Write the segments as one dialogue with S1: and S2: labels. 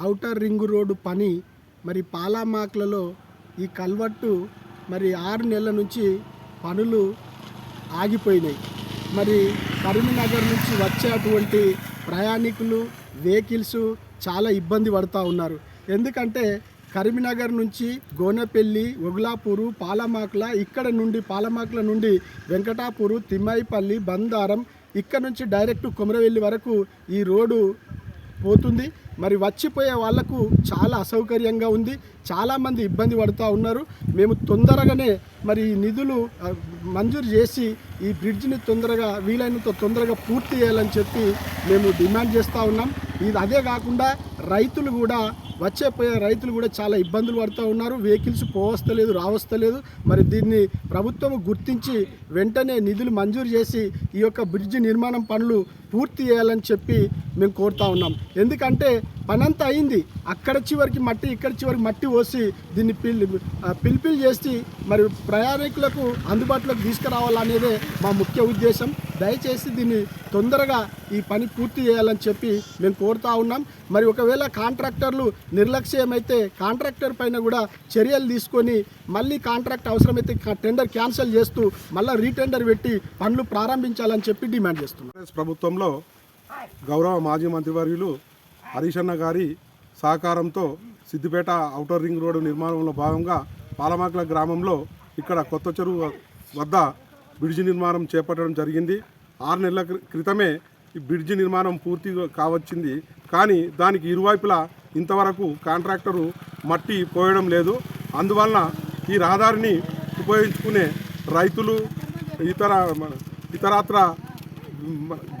S1: Outer ring road పని మరి పాలామాక్లలో ఈ కల్వట్టు మరి ఆరు నెలల నుంచి పనులు ఆగిపోయినాయి. మరి కరీంనగర్ నుంచి వచ్చేటువంటి ప్రయాణికులు వెహికల్స్ చాలా ఇబ్బంది పడుతూ ఉన్నారు. ఎందుకంటే కరీంనగర్ నుంచి గోనెపల్లి ఒగులాపూరు పాలమాకుల ఇక్కడ నుండి పాలమాకుల నుండి వెంకటాపూరు తిమ్మాయిపల్లి బందారం ఇక్కడ నుంచి డైరెక్ట్ కొమరవెల్లి వరకు ఈ రోడ్డు పోతుంది. మరి వచ్చిపోయే వాళ్ళకు చాలా అసౌకర్యంగా ఉంది. చాలామంది ఇబ్బంది పడుతూ ఉన్నారు. మేము తొందరగానే మరి ఈ నిధులు మంజూరు చేసి ఈ బ్రిడ్జిని తొందరగా వీలైనంత తొందరగా పూర్తి చేయాలని చెప్పి మేము డిమాండ్ చేస్తూ ఉన్నాం. ఇది అదే కాకుండా రైతులు కూడా వచ్చే పోయే రైతులు కూడా చాలా ఇబ్బందులు పడుతూ ఉన్నారు. వెహికల్స్ పోవస్తలేదు రావస్తలేదు. మరి దీన్ని ప్రభుత్వం గుర్తించి వెంటనే నిధులు మంజూరు చేసి ఈ యొక్క బ్రిడ్జ్ నిర్మాణం పనులు పూర్తి చేయాలని చెప్పి మేము కోరుతా ఉన్నాం. ఎందుకంటే పనంతా అయింది. అక్కడ చివరికి మట్టి ఇక్కడ చివరికి మట్టి పోసి దీన్ని పిల్ ఆ, పిలిపిల్ చేసి మరి ప్రయాణికులకు అందుబాటులోకి తీసుకురావాలనేదే మా ముఖ్య ఉద్దేశం. దయచేసి దీన్ని తొందరగా ఈ పని పూర్తి చేయాలని చెప్పి మేము కోరుతా ఉన్నాం. మరి ఒకవేళ కాంట్రాక్టర్లు నిర్లక్ష్యమైతే కాంట్రాక్టర్ పైన కూడా చర్యలు తీసుకొని మళ్ళీ కాంట్రాక్ట్ అవసరమైతే టెండర్ క్యాన్సిల్ చేస్తూ మళ్ళీ రీటెండర్ పెట్టి పనులు ప్రారంభించాలని చెప్పి డిమాండ్ చేస్తున్నాం.
S2: ప్రభుత్వంలో గౌరవ మాజీ మంత్రివర్యులు హరీష్ అన్న గారి సహకారంతో సిద్దిపేట అవుటర్ రింగ్ రోడ్డు నిర్మాణంలో భాగంగా పాలమాకల గ్రామంలో ఇక్కడ కొత్త చెరువు వద్ద బ్రిడ్జి నిర్మాణం చేపట్టడం జరిగింది. ఆరు నెలల క్రితమే ఈ బ్రిడ్జి నిర్మాణం పూర్తి కావచ్చింది. కానీ దానికి ఇరువైపులా ఇంతవరకు కాంట్రాక్టరు మట్టి పోయడం లేదు. అందువలన ఈ రహదారిని ఉపయోగించుకునే రైతులు ఇతర ఇతరత్ర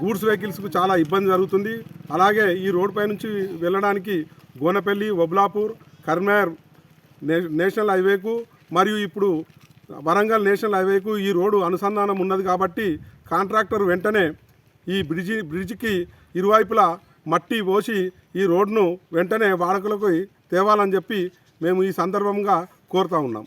S2: గూడ్స్ వెహికల్స్కు చాలా ఇబ్బంది జరుగుతుంది. అలాగే ఈ రోడ్ నుంచి వెళ్ళడానికి గోనపల్లి ఒబ్లాపూర్ కరీంనగర్ నే- నేషనల్ హైవేకు మరియు ఇప్పుడు వరంగల్ నేషనల్ హైవేకు ఈ రోడ్డు అనుసంధానం ఉన్నది కాబట్టి కాంట్రాక్టర్ వెంటనే ఈ బ్రిడ్జి బ్రిడ్జికి ఇరువైపులా మట్టి పోసి ఈ రోడ్ను వెంటనే వాడకలకు తేవాలని చెప్పి మేము ఈ సందర్భంగా కోరుతా ఉన్నాం.